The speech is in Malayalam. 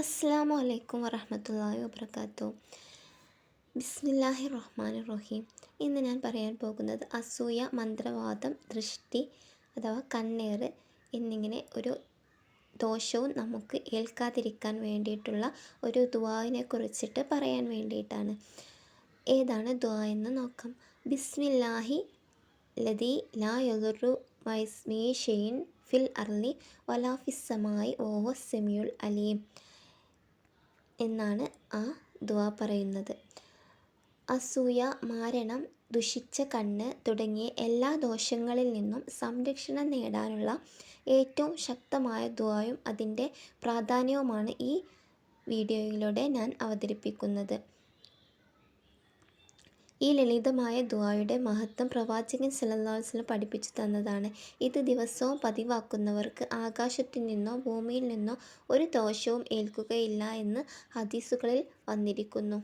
അസ്സാം വലൈക്കും വറഹമത്തല്ലാഹി വബർക്കാത്തു ബിസ്മില്ലാഹി റഹ്മാൻ റഹീം ഇന്ന് ഞാൻ പറയാൻ പോകുന്നത് അസൂയ മന്ത്രവാദം ദൃഷ്ടി അഥവാ കണ്ണേറ് എന്നിങ്ങനെ ഒരു ദോഷവും നമുക്ക് ഏൽക്കാതിരിക്കാൻ വേണ്ടിയിട്ടുള്ള ഒരു ദുവാവിനെ കുറിച്ചിട്ട് പറയാൻ വേണ്ടിയിട്ടാണ്. ഏതാണ് ദുവാ എന്ന് നോക്കാം. ബിസ്മില്ലാഹി ലതി ലാ യദുറു വൈസ്മീ ഷെയ്ൻ ഫിൽ അർലി വലാഫിസമായി ഓഹോ സെമിയുൽ അലീം. എന്നാണ് ആ ദുവാ പറയുന്നത്. അസൂയ മാരണം ദുഷിച്ച കണ്ണ് തുടങ്ങിയ എല്ലാ ദോഷങ്ങളിൽ നിന്നും സംരക്ഷണം നേടാനുള്ള ഏറ്റവും ശക്തമായ ദുവായും അതിന്റെ പ്രാധാന്യവുമാണ് ഈ വീഡിയോയിലൂടെ ഞാൻ അവതരിപ്പിക്കുന്നത്. ഈ ലളിതമായ ദുആയുടെ മഹത്വം പ്രവാചകൻ അലൈഹി പഠിപ്പിച്ചു തന്നതാണ്. ഇത് ദിവസവും പതിവാക്കുന്നവർക്ക് ആകാശത്തു നിന്നോ ഭൂമിയിൽ നിന്നോ ഒരു ദോഷവും ഏൽക്കുകയില്ല എന്ന് ഹദീസുകളിൽ വന്നിരിക്കുന്നു.